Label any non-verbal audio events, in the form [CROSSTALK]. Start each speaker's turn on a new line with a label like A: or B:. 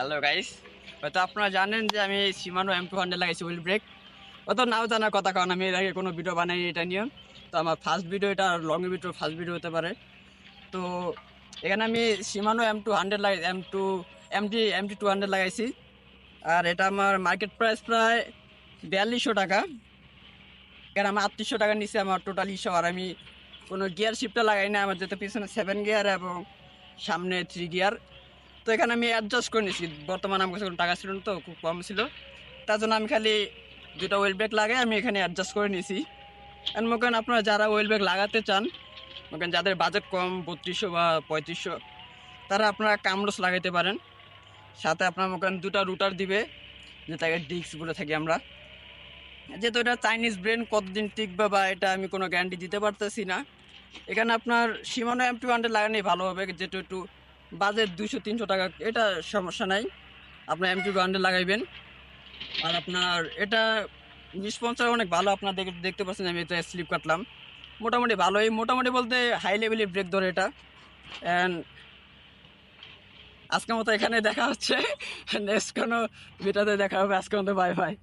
A: Hello guys হয়তো আপনারা জানেন যে আমি সীমানো এম টু হান্ড্রেড লাগাইছি হুইল ব্রেক অত নাও জানার কথা, কারণ আমি এর আগে কোনো ভিডিও বানাইনি এটা নিয়ে। তো আমার ফার্স্ট ভিডিও এটা লং ভিডিও ফার্স্ট ভিডিও হতে পারে। তো এখানে আমি সিমানো এম টু হান্ড্রেড লাগাই M two M T M T hundred লাগাইছি। আর এটা আমার মার্কেট প্রাইস প্রায় বিয়াল্লিশশো টাকা। এখানে আমার আটত্রিশশো টাকা নিচে আমার টোটাল ইস্যু আর আমি কোনো গিয়ার শিফটটা লাগাই না আমার যেহেতু পিছনে সেভেন গিয়ার এবং সামনে থ্রি গিয়ার তো এখানে আমি অ্যাডজাস্ট করে নিয়েছি। বর্তমানে আমার কাছে টাকা ছিল না তো, খুব কম ছিল। তার জন্য আমি খালি দুটো ওয়েল ব্রেক লাগাই, আমি এখানে অ্যাডজাস্ট করে নিয়েছি। আর মনে আপনারা যারা ওয়েল ব্রেক লাগাতে চান, মনে যাদের বাজেট কম, বত্রিশশো বা পঁয়ত্রিশশো, তারা আপনারা কামরস লাগাইতে পারেন। সাথে আপনার মনে দুটো রুটার দিবে যেটাকে ডিস্ক বলে থাকি আমরা। যেহেতু এটা চাইনিজ ব্রেন কতদিন টিকবে বা এটা আমি কোনো গ্যারান্টি দিতে পারতেছি না। এখানে আপনার সীমানো এম টু হান্ড্রেড লাগানোই ভালো হবে যেটা একটু বাজেট দুশো তিনশো টাকা, এটা সমস্যা নাই। আপনার এম টু হান্ড্রেড লাগাইবেন। আর আপনার এটা রেসপন্সার অনেক ভালো, আপনার দেখে দেখতে পাচ্ছেন, আমি এটা স্লিপ কাটলাম। মোটামুটি ভালোই, মোটামুটি বলতে হাই লেভেলের ব্রেক ধরে এটা। অ্যান্ড আজকের মতো এখানে দেখা হচ্ছে। [LAUGHS] নেক্সট কোনো ভিডিওতে দেখা হবে, আজকের মতো বাই বাই